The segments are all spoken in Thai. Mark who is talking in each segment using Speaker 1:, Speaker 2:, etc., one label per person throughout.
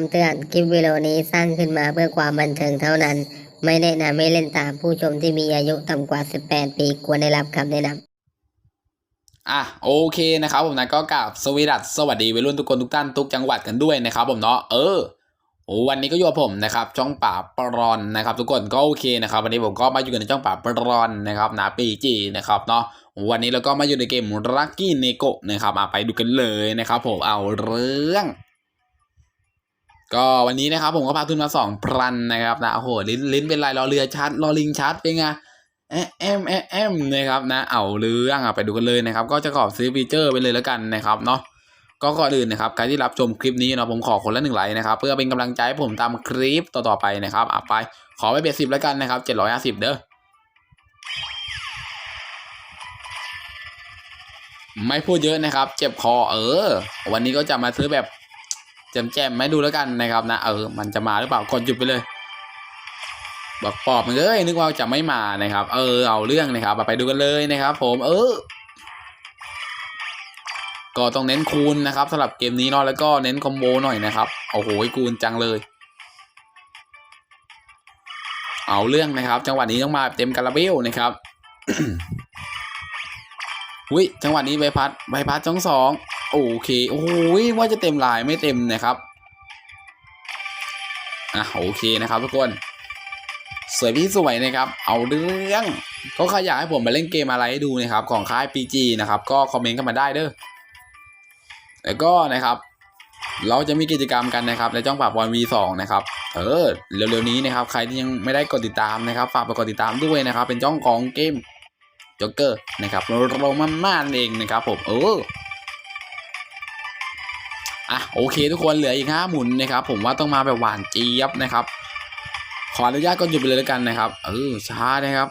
Speaker 1: คำเตือน คลิปวิดีโอนี้สร้างขึ้นมาเพื่อความบันเทิงเท่านั้น ไม่แนะนำให้เล่นตามผู้ชมที่มีอายุต่ำกว่า 18 ปีควรได้รับคำแนะนำ
Speaker 2: อะโอเคนะครับผมนะก็กราบสวีดัสสวัสดีวัยรุ่นทุกคนทุกท่านทุกจังหวัดกันด้วยนะครับผมเนาะเออวันนี้ก็อยู่กับผมนะครับช่องป่าปรอนนะครับ ทุกคนก็โอเคนะครับวันนี้ผมก็มาอยู่กันในช่องป่าปรอนนะครับนาปีจีนะครับเนาะวันนี้เราก็มาอยู่ในเกมรักกี้เนโกะนะครับอะไปดูกันเลยนะครับผมเอาเรื่อง ก็วันนี้นะครับผมก็พาทุนมาสองพันนะครับนะโอ้โหลิ้นลิ้นเป็นลายรอเรือชัดรอลิงชัดเป็นไงแอมแอมแอมแอมนะครับนะเอาเรื่องอะไปดูกันเลยนะครับ ก็จะขอซื้อฟีเจอร์ไปเลยแล้วกันนะครับเนาะก็ก่อนอื่นนะครับใครที่รับชมคลิปนี้เนาะผมขอคนละหนึ่งไลค์นะครับ เพื่อเป็นกำลังใจให้ผมทำคลิปต่อๆไปนะครับอะไป ขอไปเบียดสิบแล้วกันนะครับเจ็ดร้อยห้าสิบเด้อไม่พูดเยอะนะครับ เจ็บคอเออ วันนี้ก็จะมาซื้อแบบ แจมๆไม่ดูแล้วกันนะครับนะเออมันจะมาหรือเปล่ากดหยุดไปเลยบอกปอบมันเอ้ยนึกว่าจะไม่มานะครับ เออเอาเรื่องนะครับไปดูกันเลยนะครับ ผมเออ ก็ต้องเน้นคูณนะครับสำหรับเกมนี้เนาะแล้วก็เน้นคอมโบหน่อยนะครับโอ้โหคูณจังเลย เอาเรื่องนะครับ จังหวะนี้ต้องมาเต็มคาราเบลนะครับ อุ้ยจังหวะนี้ใบพัดใบพัดจ้องสองโอเคโอ้โหว่าจะเต็มลายไม่เต็มนะครับอะโอเคนะครับทุกคนสวยพี่สวยนะครับ เอาเรื่องก็ใครอยากให้ผมมาเล่นเกมอะไรให้ดูนะครับ ของค่าย PG นะครับ ก็คอมเมนต์กันมาได้เด้อแล้วก็นะครับ เราจะมีกิจกรรมกันนะครับในจ้องปาบบอล V2 นะครับ เออเร็วๆนี้นะครับ ใครที่ยังไม่ได้กดติดตามนะครับ ฝากไปกดติดตามด้วยนะครับ เป็นจ้องของเกม จ็อกเกอร์นะครับโรมันมานเองนะครับผมเอออะโอเคทุกคนเหลืออีกห้าหมุนนะครับผมว่าต้องมาแบบหวานเจี๊ยบนะครับ ขออนุญาตก็หยุดไปเลยแล้วกันนะครับเออช้านะครับ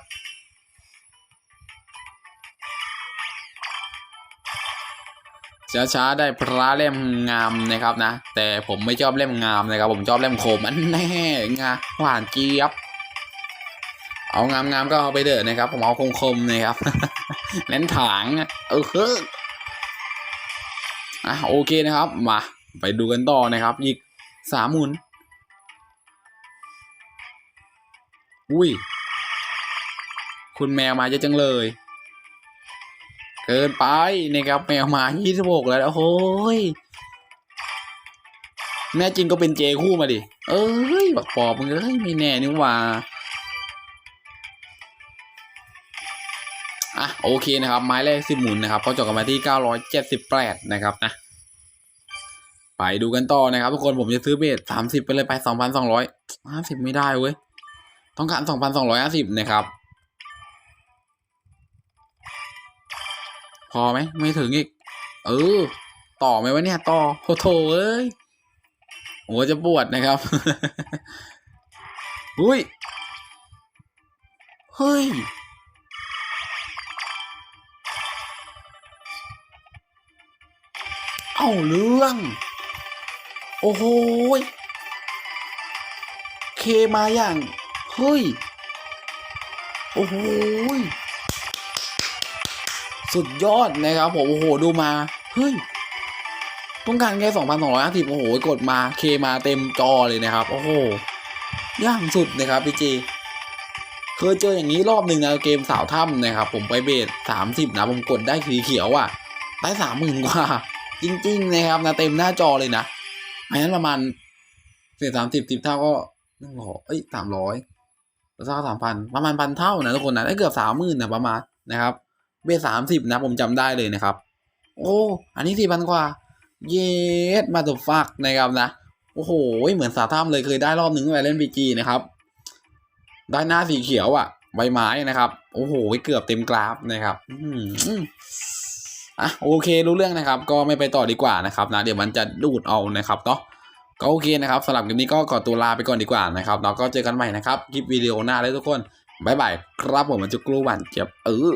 Speaker 2: ช้าช้าๆได้พระเล่มงามนะครับนะ แต่ผมไม่ชอบเล่มงามนะครับ ผมชอบเล่มคมอันแน่งาหวานเจี๊ยบ เอางามๆก็เอาไปเด้อนะครับ ผมเอาคมๆนะครับเน้นถางอะเออเฮ้อะโอเคนะครับ มา ไปดูกันต่อนะครับ อีกสามหมุน อุ้ย คุณแมวมาเยอะจังเลย เกินไปนะครับ แมวมายี่สิบหกแล้วโอ้ยแม่จริงก็เป็นเจคู่มาดิ เอ้ย บักปอบมึงเอ้ยไม่แน่นี่ว่า อะโอเคนะครับ ไม้แรกสิบหมุนนะครับก็จบกันมาที่เก้าร้อยเจ็ดสิบแปดนะครับนะไปดูกันต่อนะครับทุกคนผมจะซื้อเบสสามสิบไปเลยไปสองพันสองร้อยห้าสิบไม่ได้เว้ยต้องการสองพันสองร้อยห้าสิบนะครับ พอไหมไม่ถึงอีก เออ ต่อไหมวะเนี่ยต่อโอ้โถเอ้ยหัวจะปวดนะครับ อุ้ย เฮ้ย เอาเรื่อง โอ้โหเคมาอย่าง เฮ้ย โอ้โหสุดยอดนะครับผมโอ้โหดูมา เฮ้ย ต้องการแค่สองพันสองร้อยห้าสิบโอ้โห กดมาเคมาเต็มจอเลยนะครับ โอ้โหย่างสุดนะครับพี่จีเคยเจออย่างนี้รอบหนึ่งนะเกมสาวถ้ำนะครับ ผมไปเบสสามสิบนะ ผมกดได้สีเขียวอะ ได้สามหมื่นกว่า จริง ๆ นะครับนะเต็มหน้าจอเลยนะอันนั้นประมาณเศษสามสิบสิบเท่าก็หนึ่งร้อยเอ้ยสามร้อยแล้วสักสามพันประมาณพันเท่านะทุกคนนะได้เกือบสามหมื่นนะประมาณนะครับเบสสามสิบนะผมจำได้เลยนะครับ โอ้อันนี้สี่พันกว่า เยสมาตัวฟักนะครับนะโอ้โหเหมือนสาถ้ำเลยเคยได้รอบหนึ่งไปเล่นบีจีนะครับได้หน้าสีเขียวอะ่ะใบไม้นะครับ โอ้โหเกือบเต็มกราฟนะครับ อืม อะโอเครู้เรื่องนะครับ ก็ไม่ไปต่อดีกว่านะครับนะเดี๋ยวมันจะดูดเอานะครับเนาะก็โอเคนะครับสำหรับคลิปนี้ก็ขอตัวลาไปก่อนดีกว่านะครับเราก็เจอกันใหม่นะครับคลิปวิดีโอหน้าเลยทุกคนบ๊ายบายครับผมมันจะกลูหวันเจ็บเออ